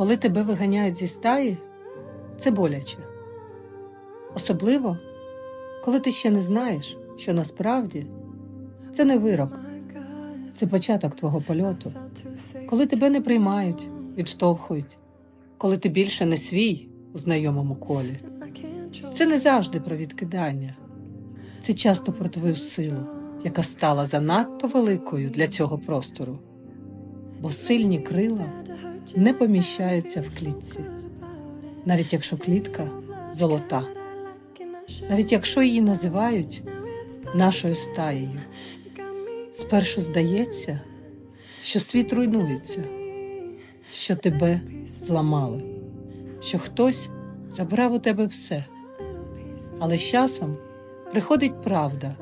Коли тебе виганяють зі стаї, це боляче. Особливо, коли ти ще не знаєш, що насправді це не вирок, це початок твого польоту. Коли тебе не приймають, відштовхують, коли ти більше не свій у знайомому колі. Це не завжди про відкидання, це часто про твою силу, яка стала занадто великою для цього простору, бо сильні крила не поміщаються в клітці, навіть якщо клітка золота, навіть якщо її називають нашою стаєю. Спершу здається, що світ руйнується, що тебе зламали, що хтось забрав у тебе все. Але з часом приходить правда.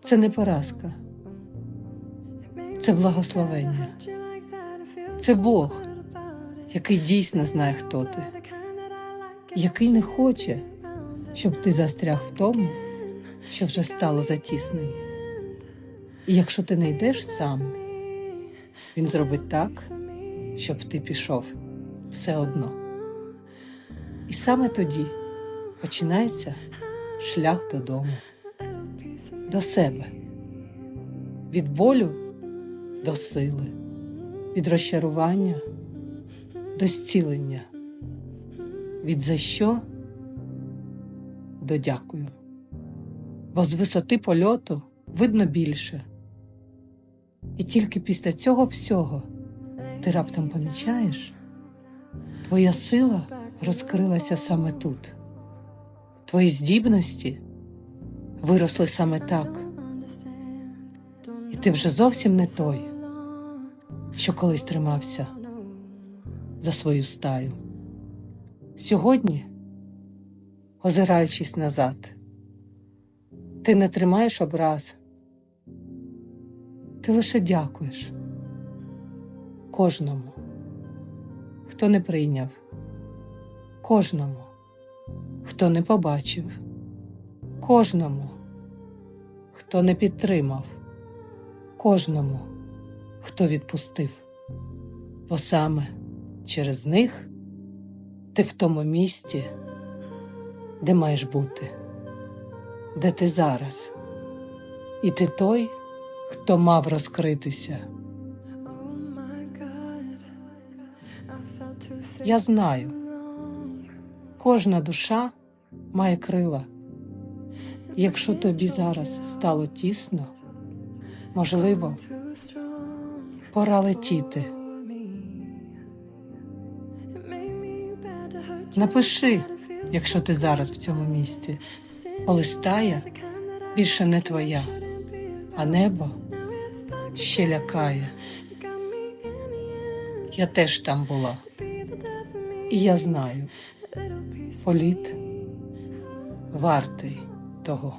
Це не поразка, це благословення, це Бог, який дійсно знає, хто ти, який не хоче, щоб ти застряг в тому, що вже стало затісним. І якщо ти не йдеш сам, він зробить так, щоб ти пішов все одно. І саме тоді починається шлях додому, до себе, від болю до сили, від розчарування до зцілення, від за що до дякую. Бо з висоти польоту видно більше. І тільки після цього всього ти раптом помічаєш, твоя сила розкрилася саме тут. Твої здібності виросли саме так. І ти вже зовсім не той, що колись тримався за свою стаю. Сьогодні, озираючись назад, ти не тримаєш образ, ти лише дякуєш кожному, хто не прийняв, кожному, хто не побачив, кожному, хто не підтримав, кожному, хто відпустив. Бо саме через них ти в тому місці, де маєш бути, де ти зараз, і ти той, хто мав розкритися. Я знаю, кожна душа має крила. Якщо тобі зараз стало тісно, можливо, пора летіти. Напиши, якщо ти зараз в цьому місці, коли стая більше не твоя, а небо ще лякає. Я теж там була. І я знаю, політ вартий того.